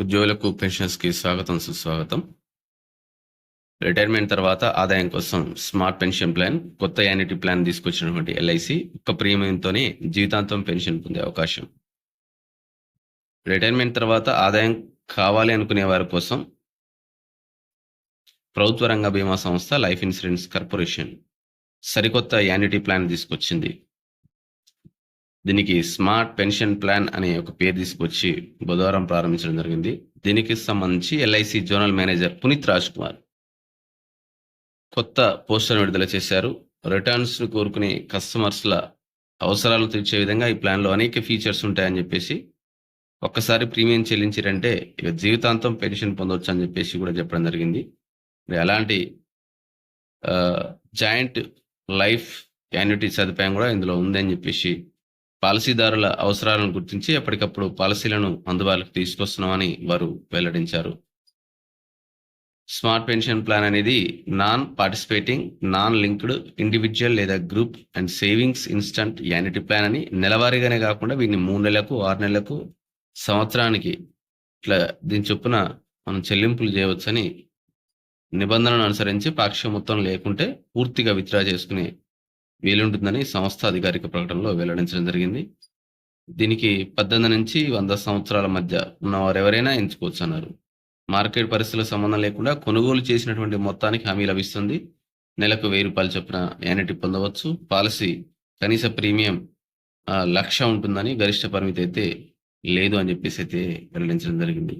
ఉద్యోగులకు పెన్షన్స్కి స్వాగతం సుస్వాగతం. రిటైర్మెంట్ తర్వాత ఆదాయం కోసం స్మార్ట్ పెన్షన్ ప్లాన్ కొత్త యానిటీ ప్లాన్ తీసుకొచ్చినటువంటి ఎల్ఐసి ఒక్క ప్రీమియంతోనే జీవితాంతం పెన్షన్ పొందే అవకాశం. రిటైర్మెంట్ తర్వాత ఆదాయం కావాలి అనుకునే వారి కోసం ప్రభుత్వ రంగ బీమా సంస్థ లైఫ్ ఇన్సూరెన్స్ కార్పొరేషన్ సరికొత్త యానిటీ ప్లాన్ తీసుకొచ్చింది. దీనికి స్మార్ట్ పెన్షన్ ప్లాన్ అనే ఒక పేరు తీసుకొచ్చి బుధవారం ప్రారంభించడం జరిగింది. దీనికి సంబంధించి LIC zonal manager Puneet Raj Kumar కొత్త పోస్టర్ విడుదల చేశారు. రిటర్న్స్ కోరుకునే కస్టమర్స్ల అవసరాలు తీర్చే విధంగా ఈ ప్లాన్లో అనేక ఫీచర్స్ ఉంటాయని చెప్పేసి ఒక్కసారి ప్రీమియం చెల్లించారంటే ఇక జీవితాంతం పెన్షన్ పొందవచ్చు అని చెప్పేసి కూడా చెప్పడం జరిగింది. అలాంటి జాయింట్ లైఫ్ యాన్యుటీ సదుపాయం కూడా ఇందులో ఉందని చెప్పేసి పాలసీదారుల అవసరాలను గుర్తించి ఎప్పటికప్పుడు పాలసీలను అందుబాటులోకి తీసుకొస్తున్నామని వారు వెల్లడించారు. స్మార్ట్ పెన్షన్ ప్లాన్ అనేది non participating non linked individual లేదా group and savings instant annuity plan అని నెలవారీగానే కాకుండా వీటిని మూడు నెలలకు ఆరు నెలలకు సంవత్సరానికి ఇట్లా దీని చొప్పున మనం చెల్లింపులు చేయవచ్చని నిబంధనలను అనుసరించి పాక్షిక మొత్తం లేకుంటే పూర్తిగా విత్డ్రా చేసుకునే వీలుంటుందని సంస్థ అధికారిక ప్రకటనలో వెల్లడించడం జరిగింది. దీనికి పద్దెనిమిది నుంచి వంద సంవత్సరాల మధ్య ఉన్నవారు ఎవరైనా ఎంచుకోవచ్చు అన్నారు మార్కెట్ పరిస్థితులకు సంబంధం లేకుండా కొనుగోలు చేసినటువంటి మొత్తానికి హామీ లభిస్తుంది. నెలకు వెయ్యి రూపాయలు చొప్పున యానిటీ పొందవచ్చు. పాలసీ కనీస ప్రీమియం లక్ష ఉంటుందని గరిష్ట పరిమితి అయితే లేదు అని చెప్పేసి అయితే వెల్లడించడం జరిగింది.